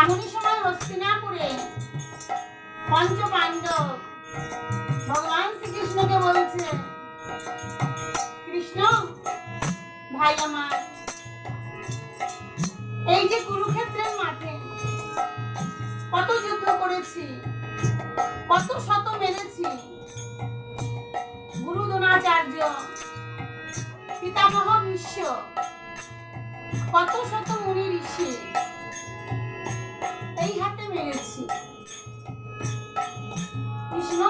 এমনই সময় হস্তিনাপুরে পঞ্চ পাণ্ডব ভগবান শ্রীকৃষ্ণকে বলছে, কৃষ্ণ, ভাই আমার, এই যে কুরুক্ষেত্রের মাঠে কত যুদ্ধ করেছি, কত শত মেরেছি গুরু দ্রোণাচার্য পিতামহ বিশ্ব কত শত মুনি ঋষি। এই হাতে মেরেছি। কৃষ্ণ,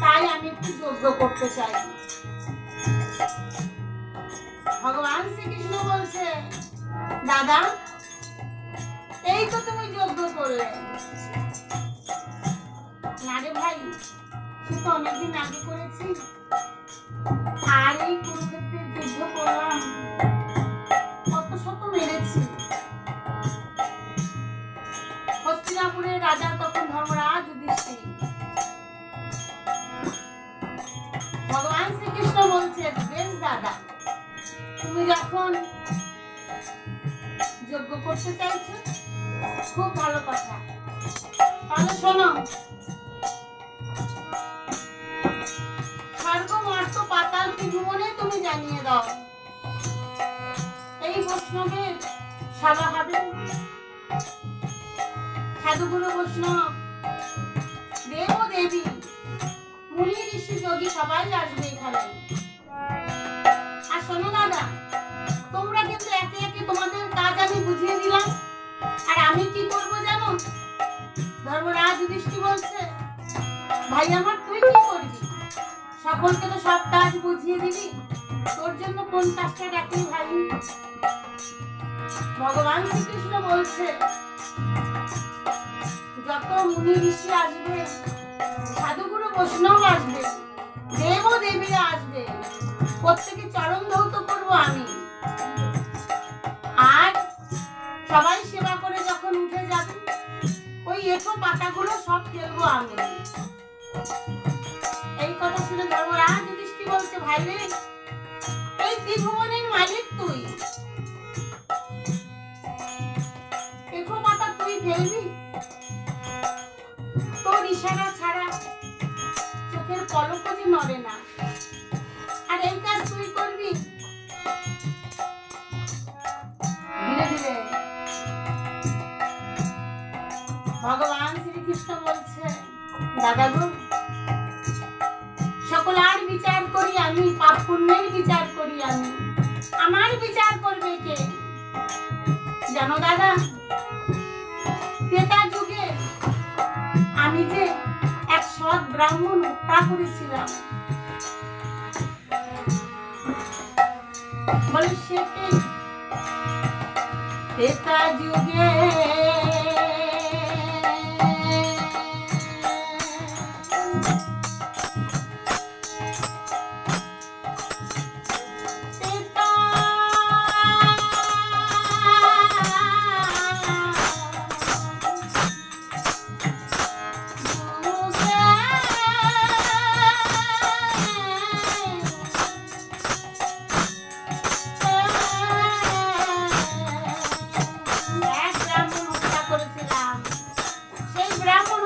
তাই আমি একটু যজ্ঞ করতে চাই। ভগবান শ্রীকৃষ্ণ বলছে, দাদা, এই তো তুমি যজ্ঞ করলে। না রে ভাই, সে তো অনেকদিন আগে করেছি। আর এই কুরুক্ষেত্রে যুদ্ধ করলাম। তুমি যখন যজ্ঞ করতে চাইছো, খুব ভালো কথা। তাহলে শোনো স্বর্গ মর্ত পাতাল ত্রিভুবনে তুমি জানিয়ে দাও। এই বৈষ্ণবের সভা হবে। সাধুগুরু বৈষ্ণব দেব দেবী মুনি ঋষি যোগী সবাই আসবে এখানে। বুঝিয়ে দিলাম। আর আমি কি করব জানো? ধর্মরাজ যুধিষ্ঠির বলছে, ভাই আমার, তুই কি করবি? সকলকে তো সব কাজ বুঝিয়ে দিবি। তোর জন্য কোন কাজটা রাখলি ভাই? ভগবান শ্রীকৃষ্ণ বলছে, যত মুনি ঋষি আসবে, সাধুগুরু বৈষ্ণব আসবে দেব দেবীরা আসবে, প্রত্যেকে চরণ ধৌত করব আমি। পাতাগুলো সব ফেলব আমি। এই কথা শুনে ধর্মরাজ যুধিষ্ঠি বলছে, ভাই রে, এই ত্রিভুবনের মালিক তুই। এঁটো পাতা তুই ফেলবি? তোর ইশারা ছাড়া চোখের পলকও নড়ে না। শ্রীকৃষ্ণ বলছে দাদা গো সকলার বিচার করি আমি, পাপ পুণ্যের বিচার করি আমি। আমার বিচার করবে কে? জানো দাদা তেতা যুগে আমি যে এক সৎ ব্রাহ্মণ হত্যা করেছিলাম। বলে সে কে? তেতা যুগে Gracias.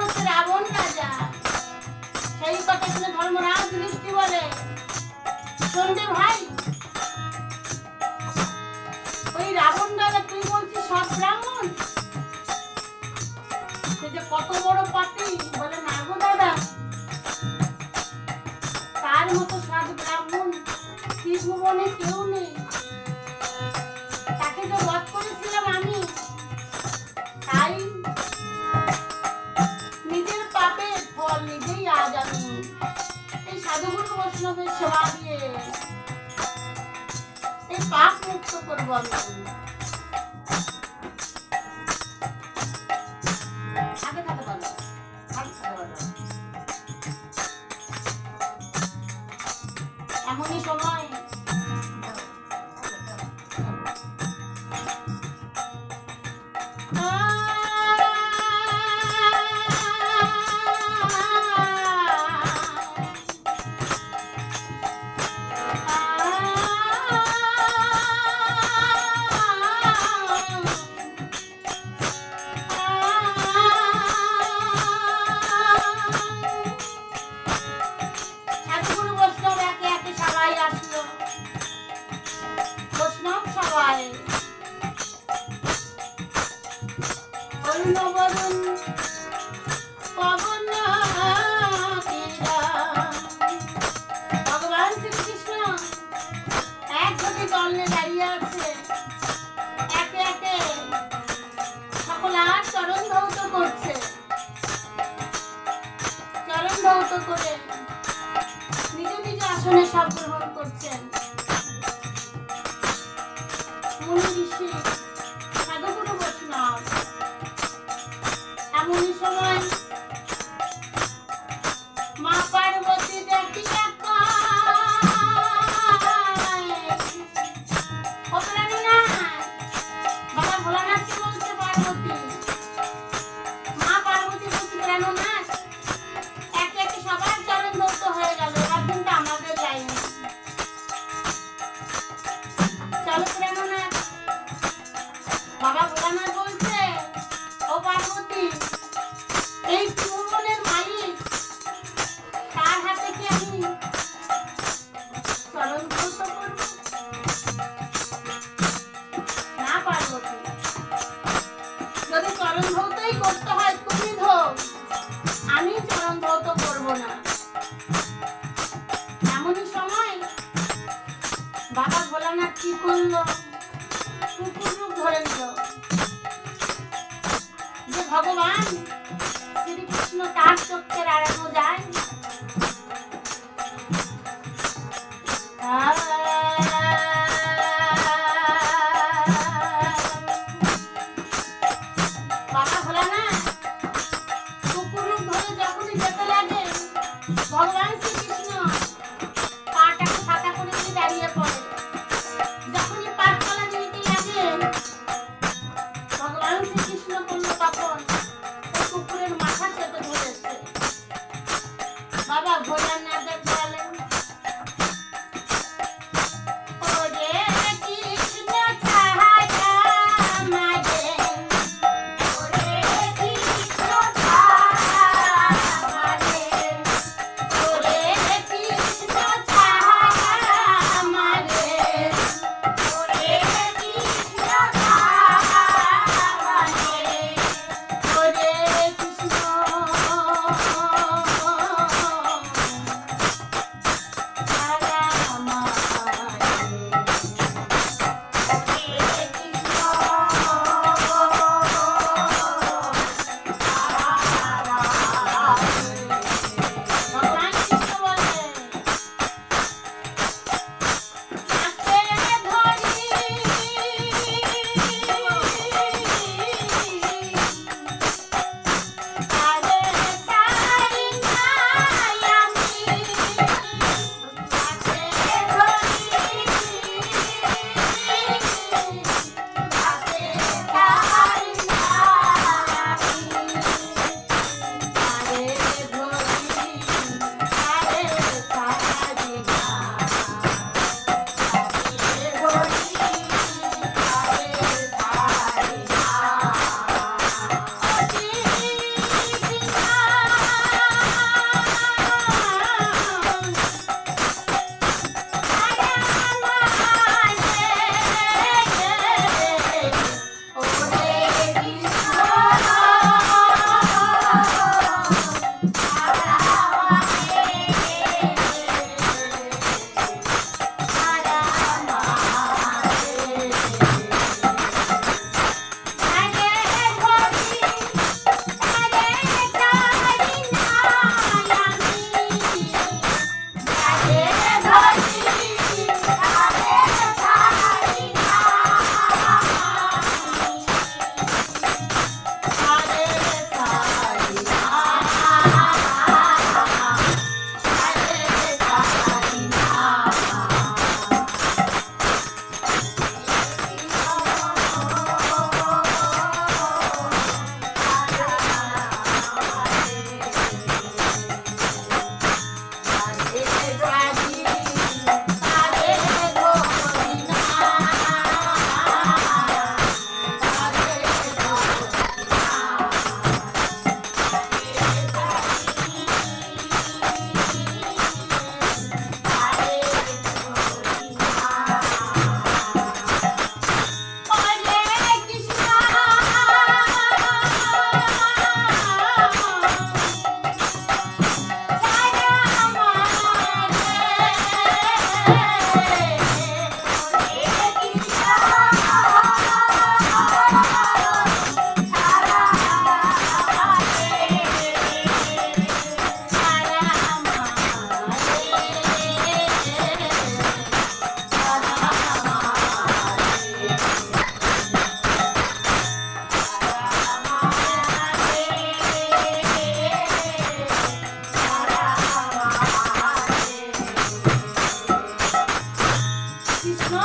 মুক্ত করব আমি। এমনই সময় 差不多。যে ভগবান শ্রীকৃষ্ণ তার চোখের আড়ানো যায়।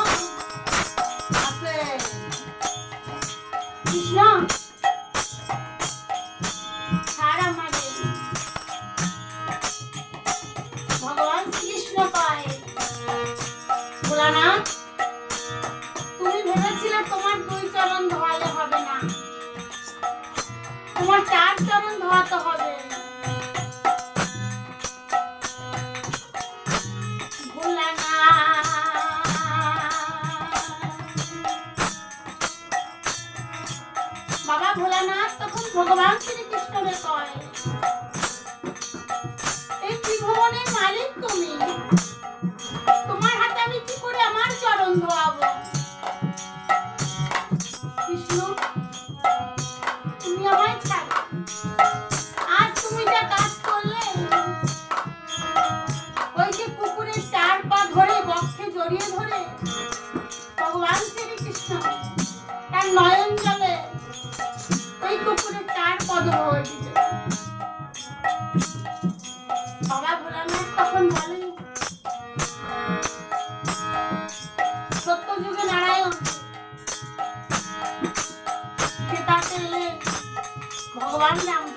song. তখন ভগবান ভগবান রামচন্দ্র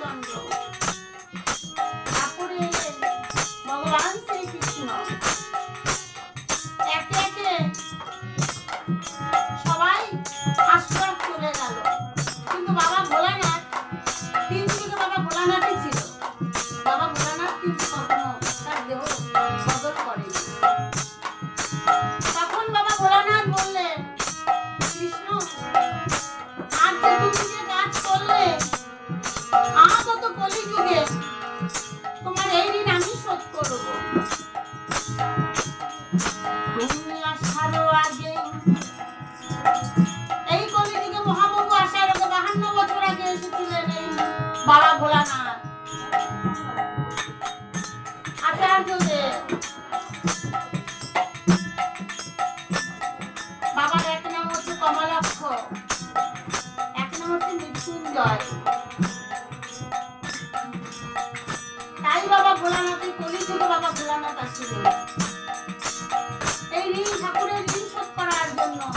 বাবা ভোলানাথ